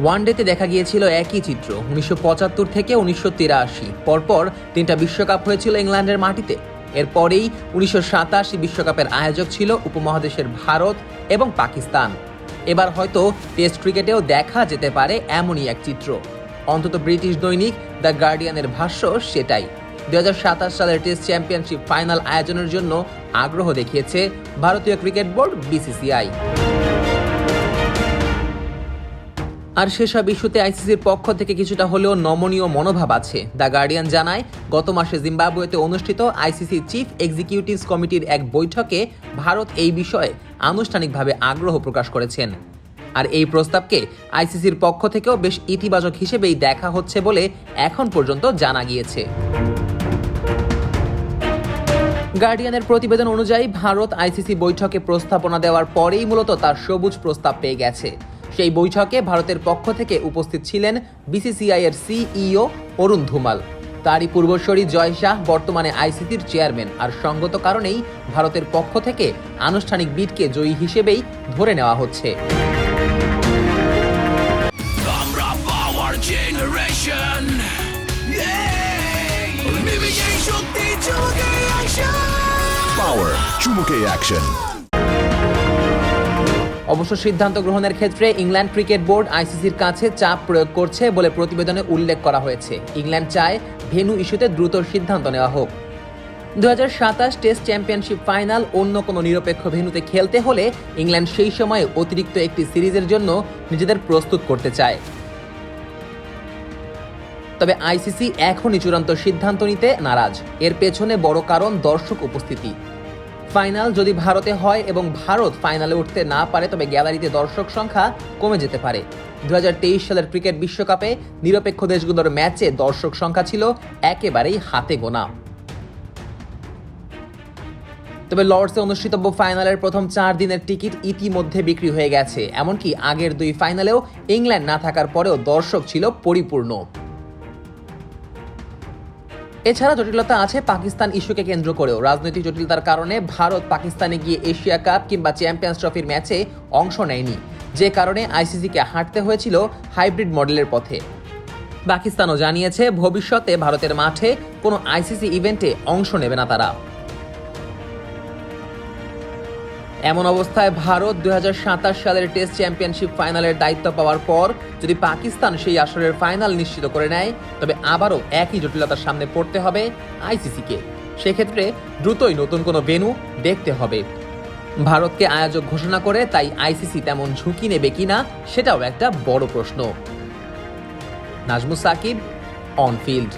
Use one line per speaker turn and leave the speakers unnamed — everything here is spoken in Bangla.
ওয়ানডেতে দেখা গিয়েছিল একই চিত্র, উনিশশো পঁচাত্তর থেকে উনিশশো তিরাশি। পরপর তিনটা বিশ্বকাপ হয়েছিল ইংল্যান্ডের মাটিতে। এরপরেই উনিশশো বিশ্বকাপের আয়োজক ছিল উপমহাদেশের ভারত এবং পাকিস্তান। এবার হয়তো টেস্ট ক্রিকেটেও দেখা যেতে পারে এমনই এক চিত্র। অন্তত ব্রিটিশ দৈনিক দ্য গার্ডিয়ানের ভাষ্য সেটাই। দু হাজার সাতাশ সালের টেস্ট চ্যাম্পিয়নশিপ ফাইনাল আয়োজনের জন্য আগ্রহ দেখিয়েছে ভারতীয় ক্রিকেট বোর্ড বিসিসিআই। আর সেসব ইস্যুতে আইসিসির পক্ষ থেকে কিছুটা হলেও নমনীয় মনোভাব আছে। দ্য গার্ডিয়ান জানায়, গত মাসে জিম্বাবুয়েতে অনুষ্ঠিত আইসিসি চিফ এক্সিকিউটিভস কমিটির এক বৈঠকে ভারত এই বিষয়ে আনুষ্ঠানিকভাবে আগ্রহ প্রকাশ করেছেন। আর এই প্রস্তাবকে আইসিসির পক্ষ থেকেও বেশ ইতিবাচক হিসেবেই দেখা হচ্ছে বলে এখন পর্যন্ত জানা গিয়েছে। গার্ডিয়ানের প্রতিবেদন অনুযায়ী ভারত আইসিসি বৈঠকে প্রস্তাবনা দেওয়ার পরেই মূলত তার সবুজ প্রস্তাব পেয়ে গেছে। সেই বৈঠকে ভারতের পক্ষ থেকে উপস্থিত ছিলেন বিসিসিআই এর সিইও অরুণ ধুমাল। তারই পূর্বসরী জয় শাহ বর্তমানে আইসিসির চেয়ারম্যান। আর সঙ্গত কারণেই ভারতের পক্ষ থেকে আনুষ্ঠানিক বিটকে জয়ী হিসেবেই ধরে নেওয়া হচ্ছে।
Power চুমুকে অ্যাকশন
অবশ্য সিদ্ধান্ত গ্রহণের ক্ষেত্রে ইংল্যান্ড ক্রিকেট বোর্ড আইসিসির কাছে চাপ প্রয়োগ করছে বলে প্রতিবেদনে উল্লেখ করা হয়েছে। ইংল্যান্ড চায় ভেন্যু ইস্যুতে দ্রুত সিদ্ধান্ত নেওয়া হোক। দু হাজার সাতাশ টেস্ট চ্যাম্পিয়নশিপ ফাইনাল অন্য কোনো নিরপেক্ষ ভেন্যুতে খেলতে হলে ইংল্যান্ড সেই সময়ে অতিরিক্ত একটি সিরিজের জন্য নিজেদের প্রস্তুত করতে চায়। তবে আইসিসি এখনই চূড়ান্ত সিদ্ধান্ত নিতে নারাজ। এর পেছনে বড় কারণ দর্শক উপস্থিতি। ফাইনাল যদি ভারতে হয় এবং ভারত ফাইনালে উঠতে না পারে, তবে গ্যালারিতে দর্শক সংখ্যা কমে যেতে পারে। দু হাজার তেইশ সালের ক্রিকেট বিশ্বকাপে নিরপেক্ষ দেশগুলোর ম্যাচে দর্শক সংখ্যা ছিল একেবারেই হাতে গোনা। তবে লর্ডসে অনুষ্ঠিতব্য ফাইনালের প্রথম চার দিনের টিকিট ইতিমধ্যে বিক্রি হয়ে গেছে। এমনকি আগের দুই ফাইনালেও ইংল্যান্ড না থাকার পরেও দর্শক ছিল পরিপূর্ণ। এছাড়া জটিলতা আছে পাকিস্তান ইস্যুকে কেন্দ্র করেও। রাজনৈতিক জটিলতার কারণে ভারত পাকিস্তানে গিয়ে এশিয়া কাপ কিংবা চ্যাম্পিয়ন্স ট্রফির ম্যাচে অংশ নেয়নি। যে কারণে আইসিসিকে হাঁটতে হয়েছিল হাইব্রিড মডেলের পথে। পাকিস্তানও জানিয়েছে, ভবিষ্যতে ভারতের মাঠে কোনো আইসিসি ইভেন্টে অংশ নেবে না তারা। এমন অবস্থায় ভারত দু হাজার সাতাশ সালের টেস্ট চ্যাম্পিয়নশিপ ফাইনালের দায়িত্ব পাওয়ার পর যদি পাকিস্তান সেই আসরের ফাইনাল নিশ্চিত করে নেয়, তবে আবারও একই জটিলতার সামনে পড়তে হবে আইসিসিকে। সেক্ষেত্রে দ্রুতই নতুন কোনো ভেনু দেখতে হবে। ভারতকে আয়োজক ঘোষণা করে তাই আইসিসি তেমন ঝুঁকি নেবে কিনা সেটাও একটা বড় প্রশ্ন। নাজমু সাকিব অন ফিল্ড